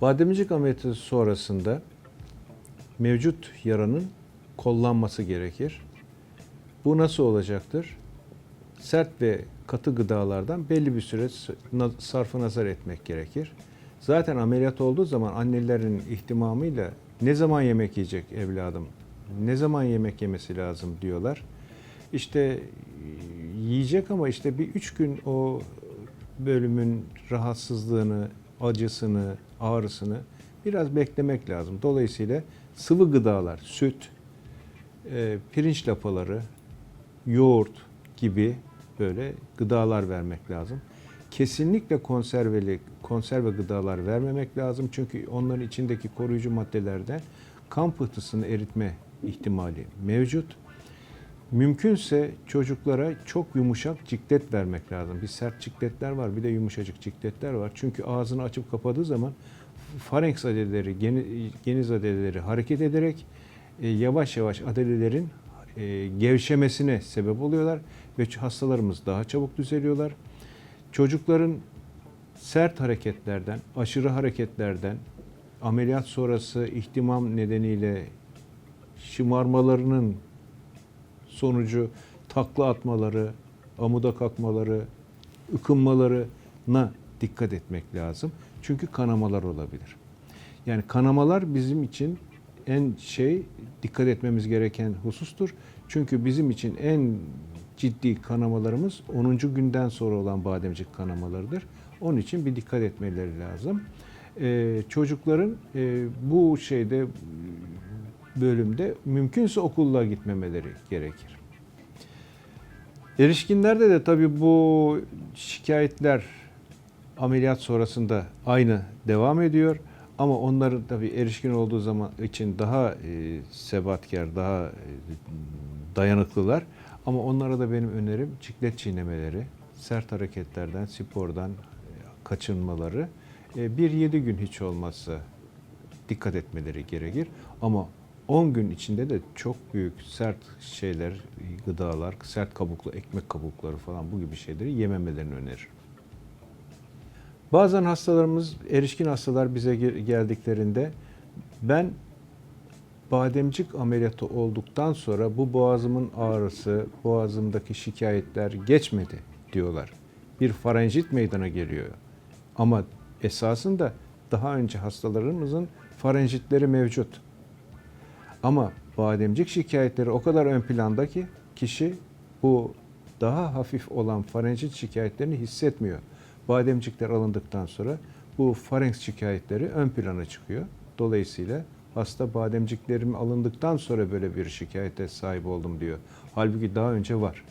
Bademcik ameliyatı sonrasında mevcut yaranın kollanması gerekir. Bu nasıl olacaktır? Sert ve katı gıdalardan belli bir süre sarfı nazar etmek gerekir. Zaten ameliyat olduğu zaman annelerin ihtimamıyla ne zaman yemek yiyecek evladım, ne zaman yemek yemesi lazım diyorlar. İşte e, yiyecek ama işte bir üç gün o bölümün rahatsızlığını, acısını, ağrısını biraz beklemek lazım. Dolayısıyla sıvı gıdalar, süt, e, pirinç lapaları, yoğurt gibi böyle gıdalar vermek lazım. Kesinlikle konserveli, konserve gıdalar vermemek lazım. Çünkü onların içindeki koruyucu maddelerde kan pıhtısını eritme ihtimali mevcut. Mümkünse çocuklara çok yumuşak ciklet vermek lazım. Bir sert cikletler var, bir de yumuşacık cikletler var. Çünkü ağzını açıp kapadığı zaman farenks adeleleri, geni- geniz adeleleri hareket ederek e, yavaş yavaş adalelerin e, gevşemesine sebep oluyorlar ve hastalarımız daha çabuk düzeliyorlar. Çocukların sert hareketlerden, aşırı hareketlerden, ameliyat sonrası ihtimam nedeniyle şımarmalarının sonucu takla atmaları, amuda kalkmaları, ıkınmalarına dikkat etmek lazım. Çünkü kanamalar olabilir. Yani kanamalar bizim için en şey dikkat etmemiz gereken husustur. Çünkü bizim için en ciddi kanamalarımız 10. günden sonra olan bademcik kanamalarıdır. Onun için bir dikkat etmeleri lazım. Ee, çocukların e, bu şeyde bölümde mümkünse okula gitmemeleri gerekir. Erişkinlerde de tabii bu şikayetler ameliyat sonrasında aynı devam ediyor. Ama onların tabii erişkin olduğu zaman için daha e, sebatkar, daha e, dayanıklılar. Ama onlara da benim önerim ciklet çiğnemeleri, sert hareketlerden, spordan e, kaçınmaları. E, bir yedi gün hiç olmazsa dikkat etmeleri gerekir. Ama 10 gün içinde de çok büyük sert şeyler, gıdalar, sert kabuklu ekmek kabukları falan bu gibi şeyleri yememelerini öneririm. Bazen hastalarımız, erişkin hastalar bize ge- geldiklerinde ben bademcik ameliyatı olduktan sonra bu boğazımın ağrısı, boğazımdaki şikayetler geçmedi diyorlar. Bir farenjit meydana geliyor. Ama esasında daha önce hastalarımızın farenjitleri mevcut. Ama bademcik şikayetleri o kadar ön planda ki kişi bu daha hafif olan farenjit şikayetlerini hissetmiyor. Bademcikler alındıktan sonra bu farenks şikayetleri ön plana çıkıyor. Dolayısıyla hasta bademciklerim alındıktan sonra böyle bir şikayete sahip oldum diyor. Halbuki daha önce var.